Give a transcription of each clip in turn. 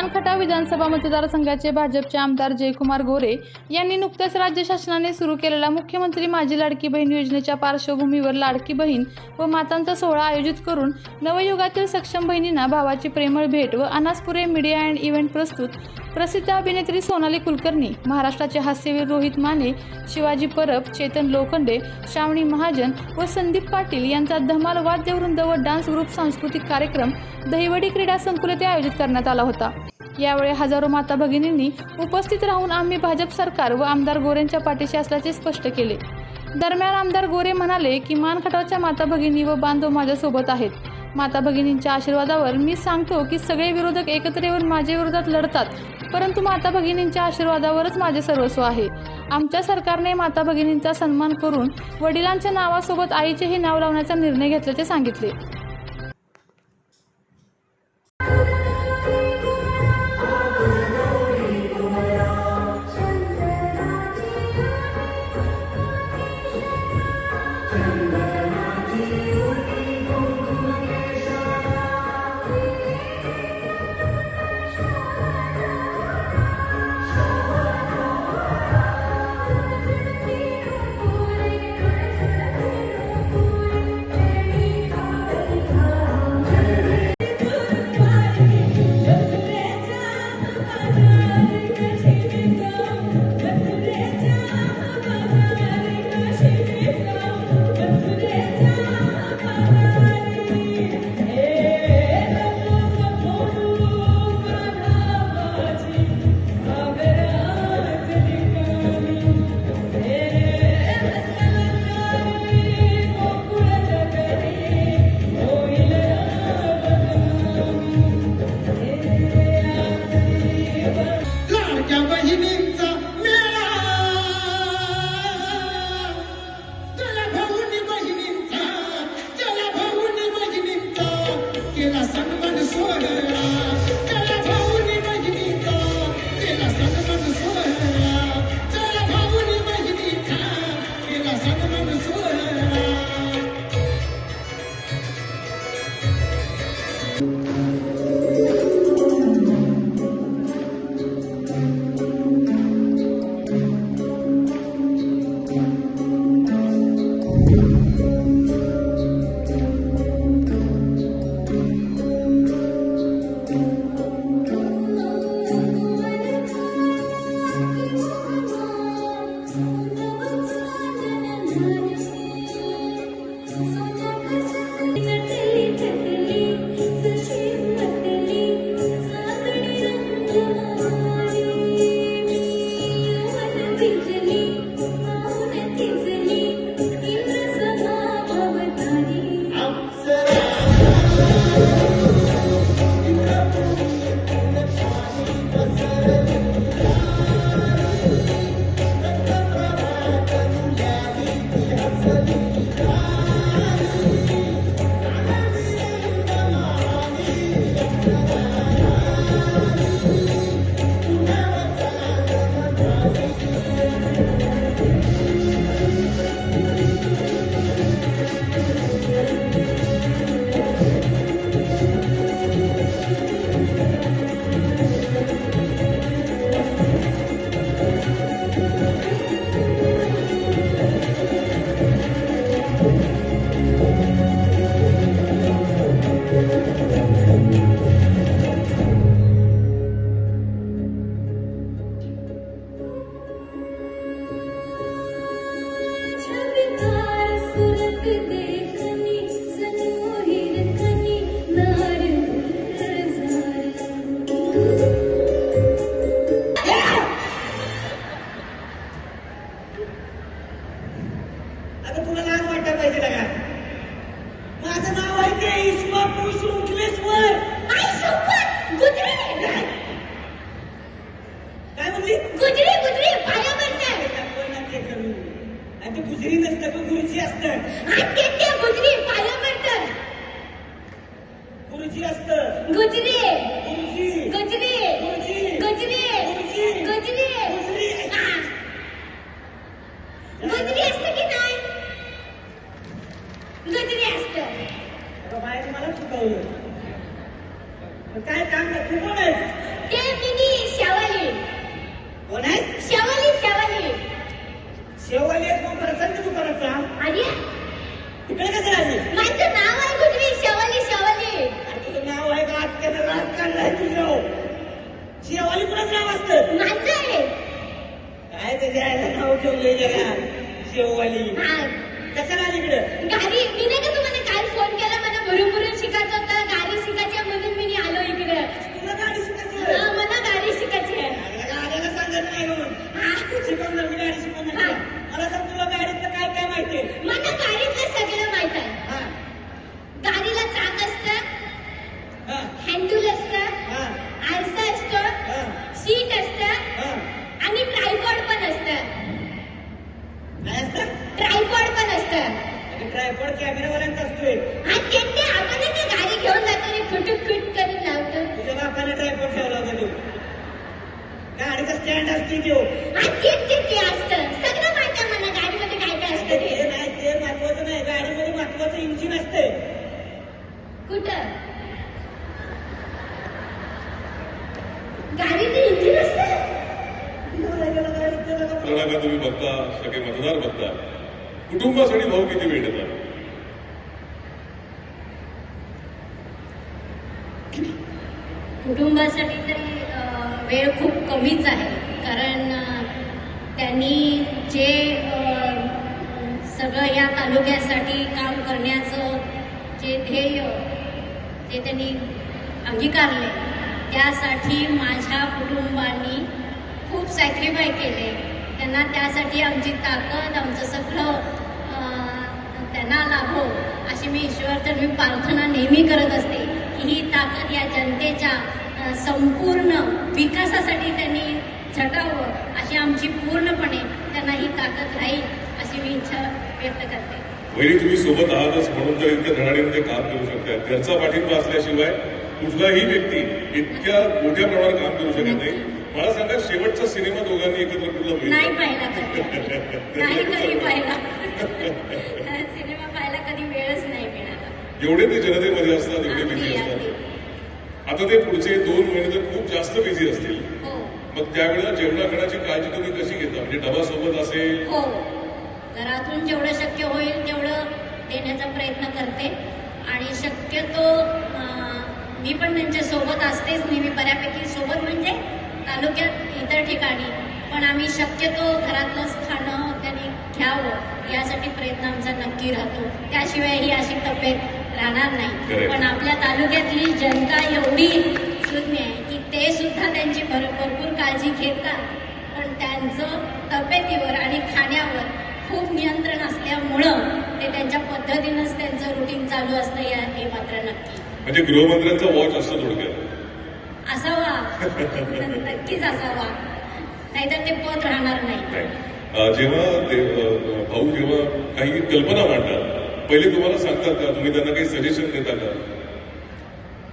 मानखटाव विधानसभा मतदारसंघाचे भाजपचे आमदार जयकुमार गोरे यांनी नुकत्याच राज्य शासनाने सुरू केलेल्या मुख्यमंत्री माझी लाडकी बहीण योजनेच्या पार्श्वभूमीवर लाडकी बहीण व मातांचा सोहळा आयोजित करून नवयुगातील सक्षम बहिणींना भावाची प्रेमळ भेट व अनासपुरे मीडिया अँड इव्हेंट प्रस्तुत प्रसिद्ध अभिनेत्री सोनाली कुलकर्णी महाराष्ट्राचे हास्यवीर रोहित माने शिवाजी परब चेतन लोखंडे श्रावणी महाजन व संदीप पाटील यांचा धमाल वाद्यवृंद व डान्स ग्रुप सांस्कृतिक कार्यक्रम दहिवडी क्रीडा संकुल येथे आयोजित करण्यात आला होता. यावेळी हजारो माता भगिनींनी उपस्थित राहून आम्ही भाजप सरकार व आमदार गोरेंच्या पाठीशी असल्याचे स्पष्ट केले. दरम्यान आमदार गोरे म्हणाले की मानखटावच्या माता भगिनी व बांधव माझ्यासोबत आहेत. माता भगिनींच्या आशीर्वादावर मी सांगतो की सगळे विरोधक एकत्र येऊन माझ्या विरोधात लढतात परंतु माता भगिनींच्या आशीर्वादावरच माझे सर्वस्व आहे. आमच्या सरकारने माता भगिनींचा सन्मान करून वडिलांच्या नावासोबत आईचेही नाव लावण्याचा निर्णय घेतल्याचे सांगितले. लाडक्या आता ते गुजरी नसतं तो गुरुजी असतं. गुरुजी असतं. गुजरी गुरुजी गजरी गुरुजी गजरी गुरुजी गजरी गुरुजी हा. गजरी असतं की नाही गजरी असतं बाहेर मला चुकवलं मग काय काम तू कोण आहेस ते मिनी शेवाली कोण आहेस शेवाली शेवाली शेवाली आहेस मग प्रसन्न दुकानाचा अरे तिकडे कसं आली माझं नाव आहे कुठली शेवाली शेवाली. तुझं नाव आहे का? आत्यानं राग काढलाय तुझं. शेवाली कुणाचं नाव असतं? माझं आहे. काय आईला नाव ठेवलंय जरा शेववाली हा. कशाला आली इकडं? गाडी मी नाही का तुम्हाला काल फोन केला? मला भरून भरून शिकायचं होतं. गाडी शिकायच्या म्हणून मी आलो इकडे. तुला गाडी शिकायची हा, मला गाडी शिकायची आहे. गाड्याला सांगत नाही म्हणून. शिकवणार मी गाडी शिकवणार. मला सांग तुला गाडीतलं काय काय माहितीये मला गाडीतलं सगळं माहीत आहे हा गाडीला चाक असतं हा हँडल असतं हा आरसा असतो हा सीट असतं हा आणि ट्रायपॉड पण असतं काय असतं ट्रायपॉड पण असतं ट्रायपॉड कॅमेरावाल्यांचा असतोय हा ते ते आपण ते गाडी घेऊन जातो आणि खुटूक खुट करून लावतो तुझ्या बापाने ट्रायपॉड ठेवला होता तू गाडीचा स्टँड असते तो हा ते ते ते असतं सगळं माहीत आहे मला गाडीमध्ये काय काय असतं ते ते नाही ते महत्वाचं नाही गाडीमध्ये महत्वाचं इंजिन असते कुठं गाडीत इंजिन असतं प्रणाला तुम्ही बघता सगळे मतदार बघता. कुटुंबासाठी भाऊ किती वेळ देतात कुटुंबासाठी तरी वेळ खूप कमीच आहे. कारण त्यांनी जे सगळं या तालुक्यासाठी काम करण्याचं जे ध्येय ते त्यांनी अंगीकारले त्यासाठी माझ्या कुटुंबांनी खूप सॅक्रिफाय केले त्यांना त्यासाठी आमची ताकद आमचं सगळं त्यांना लाभो अशी मी ईश्वरचरणी प्रार्थना नेहमी करत असते की ही ताकद या जनतेच्या संपूर्ण विकासासाठी त्यांनी झटावं अशी आमची पूर्णपणे त्यांना ही ताकद राहील अशी मी इच्छा व्यक्त करते. वहिनी तुम्ही सोबत आहातच म्हणून तर इतक्या धडाडीमध्ये काम करू शकता त्यांचा पाठिंबा असल्याशिवाय कुठलाही व्यक्ती इतक्या मोठ्या प्रमाणात काम करू शकत नाही. मला सांगा शेवटचा सिनेमा दोघांनी एकत्र कुठला नाही पाहिला कधी. नाही कधी पाहिला. सिनेमा पाहायला कधी वेळच नाही मिळाला. एवढे ते जनतेमध्ये असतात एवढे बिझी असतात. आता ते पुढचे दोन महिने तर खूप जास्त बिझी असतील. हो. मग त्यावेळेला जेवणा खाण्याची काळजी तुम्ही कशी घेता? म्हणजे डबा सोबत असेल? हो. घरातून जेवढं शक्य होईल तेवढं देण्याचा प्रयत्न करते. आणि शक्यतो मी पण त्यांच्यासोबत असतेच नेहमी. बऱ्यापैकी सोबत म्हणजे तालुक्यात इतर ठिकाणी पण आम्ही शक्यतो घरातलंच खाणं त्यांनी घ्यावं यासाठी प्रयत्न आमचा नक्की राहतो. त्याशिवाय ही अशी तब्येत राहणार नाही. पण आपल्या तालुक्यातली जनता एवढी शून्य आहे की ते सुद्धा त्यांची भर भरपूर काळजी घेतात. पण त्यांचं तब्येतीवर आणि खाण्यावर खूप नियंत्रण असल्यामुळं ते त्यांच्या पद्धतीनंच त्यांचं रुटीन चालू असतं या हे मात्र नक्की. म्हणजे गृहमंत्र्यांचा वॉच असतो थोडक्यात. असावा. नक्कीच असावा. नाहीतर ते पद राहणार नाही. जेव्हा ते भाऊ जेव्हा काही कल्पना मांडतात पहिले तुम्हाला सांगतात का? तुम्ही त्यांना काही सजेशन देता का?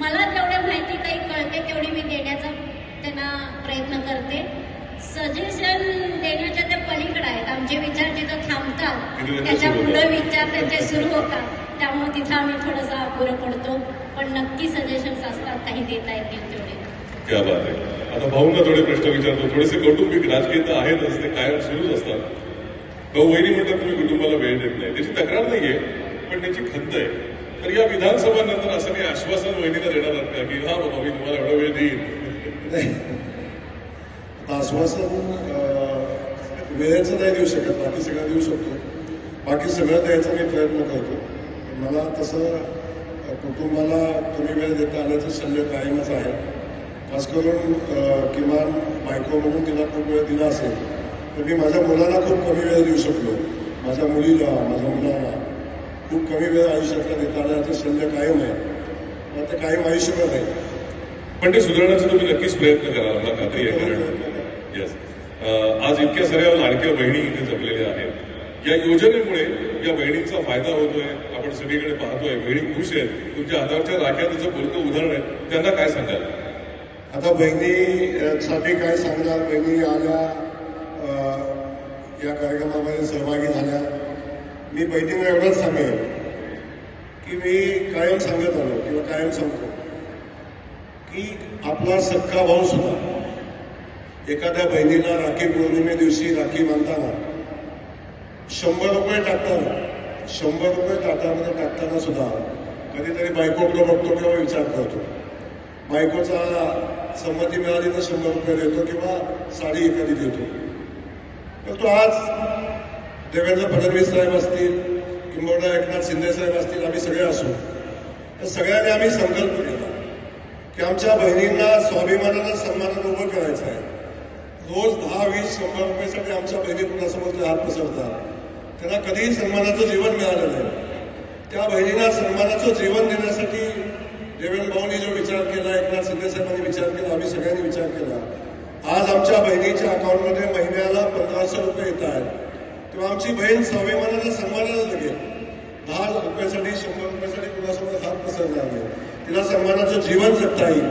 मला जेवढं माहिती काही कळते तेवढी मी देण्याचा त्यांना प्रयत्न करते. सजेशन देण्याच्या त्या पलीकडे आहेत. आमचे विचार जिथं थांबतात त्याच्या सुरू पुढे. विचार त्यांचे सुरू होतात. त्यामुळे तिथं आम्ही थोडंसं अपुरं पडतो. पण नक्की सजेशन्स असतात काही देता येतील तेवढे. क्या बात आहे. आता भाऊंना थोडे प्रश्न विचारतो. थोडेसे कौटुंबिक राजकीय तर आहेतच ते कायम सुरूच असतात. भाऊ वहिनी म्हणतात तुम्ही कुटुंबाला वेळ देत नाही. त्याची तक्रार नाहीये पण त्याची खंत आहे. तर या विधानसभा नंतर असं काही आश्वासन वहिनीला देणार आहात का? की हा बाबा मी तुम्हाला एवढा वेळ देईन. आता आश्वासन वेळेचं नाही देऊ शकत बाकी सगळं देऊ शकतो. बाकी सगळं द्यायचा मी प्रयत्न करतो. मला तसं कुटुंबाला कमी वेळ देता आल्याचं शल्य कायमच आहे. खास करून किमान बायको म्हणून तिला खूप वेळ दिला असेल तर मी माझ्या मुलाला खूप कमी वेळ देऊ शकलो. माझ्या मुलीला माझ्या मुलाला खूप कमी वेळ आयुष्यातला देता आल्याचं शल्य कायम आहे. आता ते कायम आयुष्यभर आहे. पण ते सुधारण्याचा तुम्ही नक्कीच प्रयत्न करा मला खात्री आहे कारण येस आज इतक्या सगळ्या लाडक्या बहिणी इथे जपलेल्या आहेत. या योजनेमुळे या बहिणींचा फायदा होतोय. आपण सगळीकडे पाहतोय. बहिणी खुश आहेत. तुमच्या हातावरच्या राख्या त्याचं बोलकं उदाहरण आहे? त्यांना काय सांगाल? आता बहिणीसाठी काय सांगणार बहिणी आल्या या कार्यक्रमामध्ये सहभागी झाल्या. मी बहिणींना एवढंच सांगेन की मी कायम सांगत आलो किंवा कायम सांगतो की आपला सख्खा भाऊ सुद्धा एखाद्या बहिणीला राखी पौर्णिमे दिवशी राखी बांधताना शंभर रुपये टाकताना शंभर रुपये ताटामध्ये टाकताना सुद्धा कधीतरी बायकोकडे बघतो किंवा विचार करतो. बायकोचा संमती मिळाली तर शंभर रुपये देतो किंवा साडी एखादी देतो. परंतु आज देवेंद्र फडणवीस साहेब असतील किंबहुना एकनाथ शिंदे साहेब असतील आम्ही सगळे असू. तर सगळ्यांनी आम्ही संकल्प केला की आमच्या बहिणींना स्वाभिमानाला सन्मानानं उभं करायचं आहे. रोज दहा वीस शंभर रुपयासाठी आमच्या बहिणी कुणासमोर ते हात पसरतात त्यांना कधीही सन्मानाचं जीवन मिळालं नाही. त्या बहिणींना सन्मानाचं जीवन देण्यासाठी देवेंद्र भाऊनी जो विचार केला एकनाथ शिंदे साहेबांनी विचार केला आम्ही सगळ्यांनी विचार केला. आज आमच्या बहिणीच्या अकाउंटमध्ये महिन्याला पंधराशे रुपये येत आहेत. तेव्हा आमची बहीण स्वाभिमानानं सन्मानाला लागेल. दहा रुपयासाठी शंभर रुपयासाठी कुणासमोर हात पसरणार नाही. तिला सन्मानाचं जीवन जगता येईल.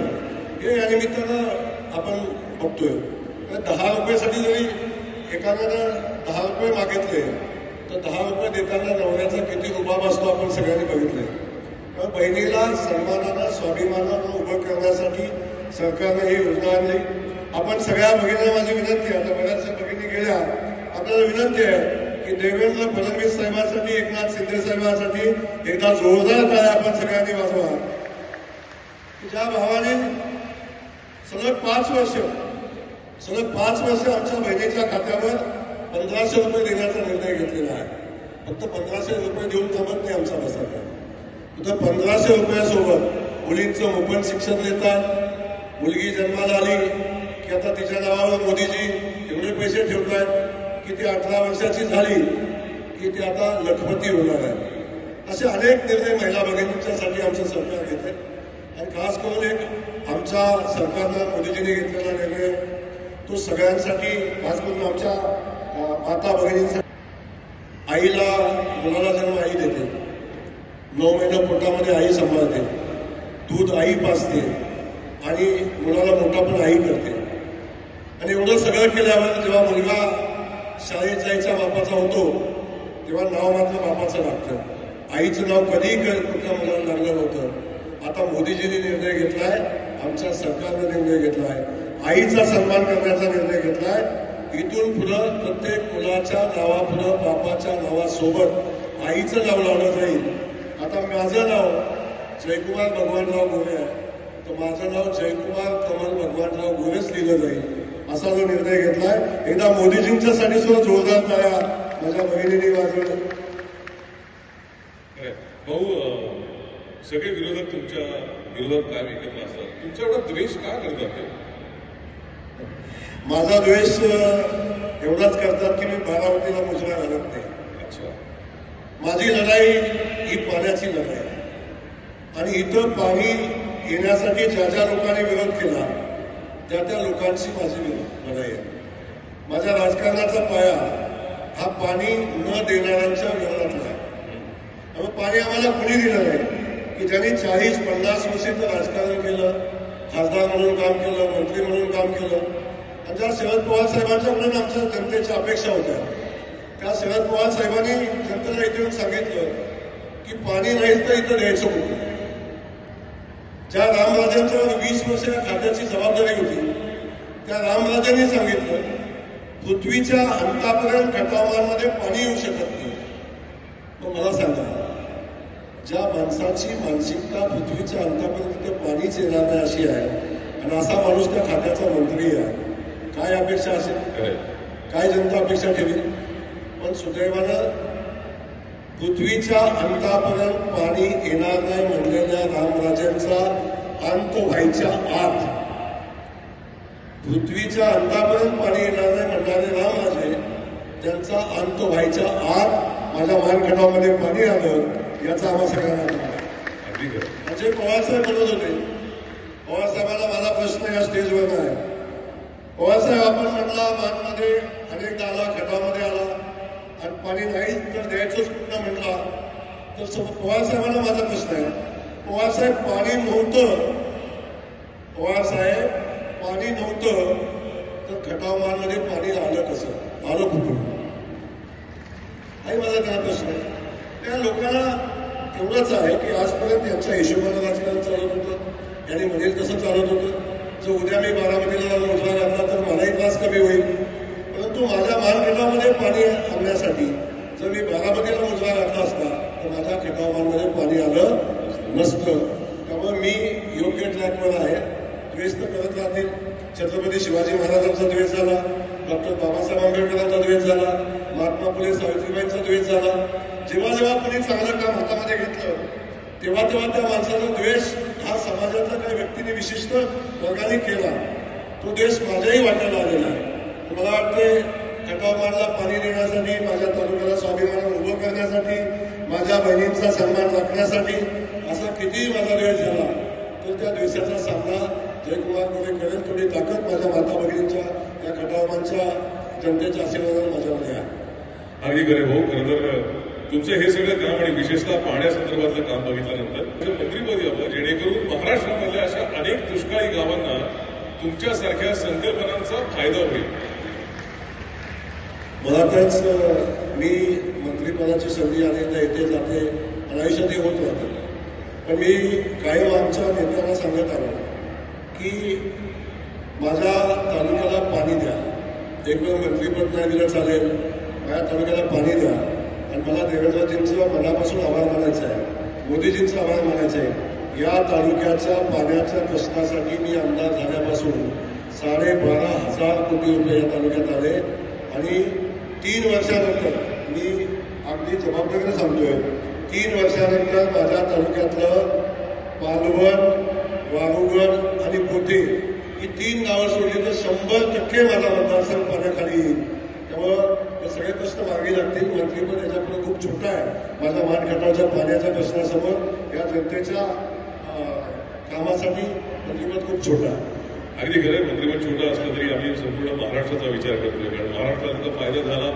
हे या निमित्तानं आपण बघतोय. दहा रुपयेसाठी जरी एखाद्यानं दहा रुपये मागितले तर दहा रुपये देताना नवऱ्याचा किती रुबाब असतो आपण सगळ्यांनी बघितले तर बहिणीला सन्मानानं स्वाभिमानानं उभं करण्यासाठी सरकारनं ही योजना आणली. आपण सगळ्या भगिनीला माझी विनंती आहे आता बऱ्याचशा भगिनी गेल्या. आपल्याला विनंती आहे की देवेंद्र फडणवीस साहेबांसाठी एकनाथ शिंदे साहेबांसाठी एकदा जोरदार काय आपण सगळ्यांनी वाजवा. ज्या भावाने सलग पाच वर्ष सलग पाच वर्ष आमच्या बहिणीच्या खात्यावर पंधराशे रुपये देण्याचा निर्णय घेतलेला आहे. फक्त पंधराशे रुपये देऊन जमत नाही आमचा बसायचा तर पंधराशे रुपयासोबत मुलींचं मोफत शिक्षण देतात. मुलगी जन्माला आली की आता तिच्या नावावर मोदीजी एवढे पैसे ठेवतात की ती अठरा वर्षाची झाली की ती आता लखपती होणार आहे. असे अनेक निर्णय महिला भगिनींच्यासाठी आमचं सरकार घेते आणि खास करून एक आमच्या सरकारनं मोदीजींनी घेतलेला निर्णय तो सगळ्यांसाठी खास करून आमच्या माता भगिनींसाठी आईला मुलाला जन्म आई देते. नऊ महिना पोटामध्ये आई सांभाळते. दूध आई पाजते. आणि मुलाला मोठा पण आई करते. आणि एवढं सगळं केल्यावर जेव्हा मुलगा शाळेत जायचा बापाचा होतो तेव्हा नाव मात्र बापाचं लागतं. आईचं नाव कधीही कुठल्या मुलाला लागलं नव्हतं. आता मोदीजींनी निर्णय घेतला आहे आमच्या सरकारनं निर्णय घेतला आहे आईचा सन्मान करण्याचा निर्णय घेतलाय. इथून पुढं प्रत्येक मुलाच्या नावापुढं बापाच्या नावासोबत आईचं नाव लावलं जाईल. आता माझं नाव जयकुमार भगवानराव गोरे आहे. तर माझं नाव जयकुमार कमल भगवानराव गोरेच लिहिलं जाईल असा जो निर्णय घेतलाय. एकदा मोदीजींच्यासाठी सुद्धा जोरदार टाळ्या माझ्या बहिणीने वाजवलं. भाऊ सगळे विरोधक तुमच्या विरोधात काय एकत्र असतात. तुमच्या एवढा द्वेष का करतात माझा द्वेष एवढाच करतात की मी बारामतीला मुजरा घालत नाही. माझी लढाई ही पाण्याची लढाई. आणि इथं पाणी येण्यासाठी ज्या ज्या लोकांनी विरोध केला त्या त्या लोकांची माझी लढाई आहे. माझ्या राजकारणाचा पाया हा पाणी न देणाऱ्यांच्या विरोधातला आहे. त्यामुळे पाणी आम्हाला कुणी दिलं नाही. की ज्यांनी चाळीस पन्नास वर्षाचं राजकारण केलं खासदार म्हणून काम केलं मंत्री म्हणून काम केलं. आणि ज्या शरद पवार साहेबांच्याकडून आमच्या जनतेच्या अपेक्षा होत्या. त्या शरद पवार साहेबांनी जनतेला इथे येऊन सांगितलं की पाणी नाही तर इथं द्यायचं कुठं? ज्या रामराजांच्यावर वीस वर्ष या खात्याची जबाबदारी होती त्या रामराजांनी सांगितलं पृथ्वीच्या अंतापर्यंत खटावांमध्ये पाणी येऊ शकत नाही. तो मला सांगा. ज्या माणसाची मानसिकता पृथ्वीच्या अंतापर्यंत ते पाणीच येणार नाही अशी आहे. आणि असा माणूस त्या खात्याचा मंत्री आहे. काय अपेक्षा असेल. काय जनता अपेक्षा ठेवी? पण सुदैवानं पृथ्वीच्या अंतापर्यंत पाणी येणार नाही म्हणलेल्या रामराजांचा अंत व्हायच्या आत पृथ्वीच्या अंतापर्यंत पाणी येणार नाही म्हणणारे रामराजे त्यांचा अंत व्हायच्या आत माझ्या वानखंडामध्ये पाणी आलं. याचा आम्हा सगळ्यांना म्हणजे पवारसाहेब म्हणत होते. पवारसाहेबांना माझा प्रश्न या स्टेजवर आहे. पवारसाहेब आपण म्हटला मानमध्ये अनेकदा आला खटामध्ये आला. आणि पाणी नाही तर द्यायचंच कुठं म्हटला? तर पवारसाहेबांना माझा प्रश्न आहे. पवारसाहेब पाणी नव्हतं. पवारसाहेब पाणी नव्हतं. तर खटावमानमध्ये पाणी आलं कसं? आलं कुठून? हाही माझा त्यांना प्रश्न आहे. त्या लोकांना एवढंच आहे की आजपर्यंत यांच्या हिशोबानं राजकारण चालत होतं. याने म्हणेल तसं चालत होतं. जर उद्या मी बारामतीला उठला राहिला तर मलाही त्रास कमी होईल. परंतु माझ्या मानगटामध्ये पाणी आणण्यासाठी जर मी बारामतीला उठला राहिला असता तर माझ्या खटावांमध्ये पाणी आलं नसतं. त्यामुळे मी योग्य ट्रॅकवर आहे. द्वेष तर करत राहतील. छत्रपती शिवाजी महाराजांचा द्वेष झाला. डॉक्टर बाबासाहेब आंबेडकरांचा द्वेष झाला महात्मा फुले सावित्रीबाईंचा द्वेष झाला. जेव्हा जेव्हा कोणी चांगलं काम हातामध्ये घेतलं तेव्हा तेव्हा त्या माणसाचा द्वेष हा समाजातल्या काही व्यक्तीने विशिष्ट वर्गाने केला. तो द्वेष माझ्याही वाटायला आलेला आहे. मला वाटते खटावमानला पाणी देण्यासाठी माझ्या तालुक्याला स्वाभिमान उभं करण्यासाठी माझ्या बहिणींचा सन्मान राखण्यासाठी असा कितीही माझा द्वेष झाला तर त्या द्वेषाचा सामना जयकुमार गोरे करेल. थोडी ताकद माझ्या माता भगिनींच्या या खटावमानच्या जनतेच्या आशीर्वादाने माझ्यामध्ये आहे. अगदी खरे भाऊ. खरं तर तुमचं हे सगळं काम आणि विशेषतः पाण्यासंदर्भातलं काम बघितल्यानंतर मंत्रीपद यावं जेणेकरून महाराष्ट्रामधल्या अशा अनेक दुष्काळी गावांना तुमच्यासारख्या संकल्पनांचा फायदा होईल. अं, मी मंत्रिपदाची संधी अनेकदा येते जाते हे होत राहते पण मी कायम आमच्या नेत्यांना सांगत आलो की माझ्या तालुक्याला पाणी द्या. एक वेळ मंत्रिपद नाही दिलं चालेल माझ्या तालुक्याला पाणी द्या. आणि मला देवेंद्रजींचं मनापासून आभार मानायचं आहे. मोदीजींचं आभार मानायचं आहे. या तालुक्याच्या पाण्याच्या प्रश्नासाठी मी आमदार झाल्यापासून साडेबारा हजार कोटी रुपये या तालुक्यात आले. आणि तीन वर्षानंतर मी अगदी जबाबदारीने सांगतोय तीन वर्षानंतर माझ्या तालुक्यातलं पालवण वाहू ही तीन गावं सोडली तर शंभर टक्के माझा मतदारसंघ पाण्याखाली येईल. त्यामुळं हे सगळे प्रश्न मार्गी लागतील. मंत्रीपद याच्याकडे खूप छोटा आहे. माझ्या मानघाटाच्या पाण्याच्या प्रश्नासमोर या जनतेच्या कामासाठी मंत्रिपद खूप छोटा आहे. अगदी खरं मंत्रिपद छोटा असलं तरी आम्ही संपूर्ण महाराष्ट्राचा विचार करतोय. कारण महाराष्ट्राचा जर फायदा झाला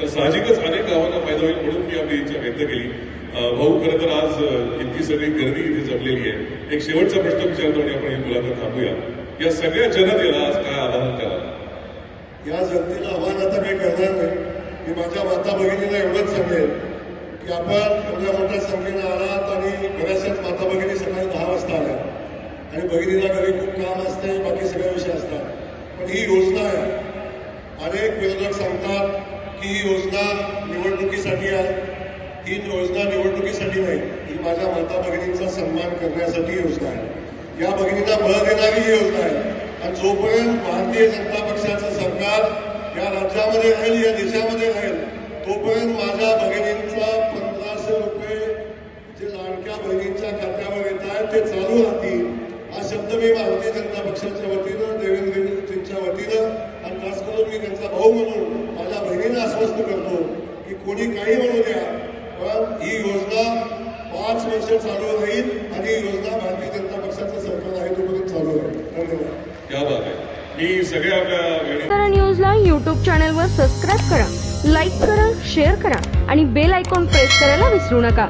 तर साहजिकच अनेक गावांना फायदा होईल म्हणून मी आपली इच्छा व्यक्त केली. भाऊ खरं तर आज इतकी सगळी गर्दी इथे जमलेली आहे. एक शेवटचा प्रश्न विचारतो आणि आपण ही मुलाखत थांबूया. या सगळ्या जनतेला आज काय आव्हान करा? या जनतेला आव्हान आता काही करणार नाही. मी माझ्या माता भगिनीला एवढंच सांगेल की आपण एवढ्या मोठ्या संख्येनं आलात आणि बऱ्याचशाच माता भगिनी सकाळी दहा वाजता आल्या. आणि भगिनीला घरी खूप काम असते बाकी सगळे विषय असतात. पण ही योजना आहे. अनेक विरोधक सांगतात की ही योजना निवडणुकीसाठी आहे. ही योजना निवडणुकीसाठी नाही ही माझ्या माता भगिनींचा सन्मान करण्यासाठी योजना आहे. या भगिनीला बळ देणारी ही योजना आहे. आणि जोपर्यंत भारतीय जनता पक्षाचं सरकार या राज्यामध्ये राहील या देशामध्ये राहील तोपर्यंत माझ्या भगिनींचा पंधराशे रुपये जे लाडक्या बहिणींच्या खात्यावर येत आहेत ते चालू राहतील. हा शब्द मी भारतीय जनता पक्षाच्या वतीनं देवेंद्रजींच्या वतीनं आणि खास करून मी त्यांचा भाऊ म्हणून माझ्या बहिणींना आश्वस्त करतो की कोणी काही म्हणू द्या पण ही योजना पाच वर्ष चालू राहील आणि योजना भारतीय जनता पक्षाचं सरकार आहे तोपर्यंत चालू राहील धन्यवाद. क्या बात आहे मी सगळ्या आपल्या न्यूजला यूट्यूब चॅनलवर सबस्क्राईब करा लाईक करा शेअर करा आणि बेल आयकॉन प्रेस करायला विसरू नका.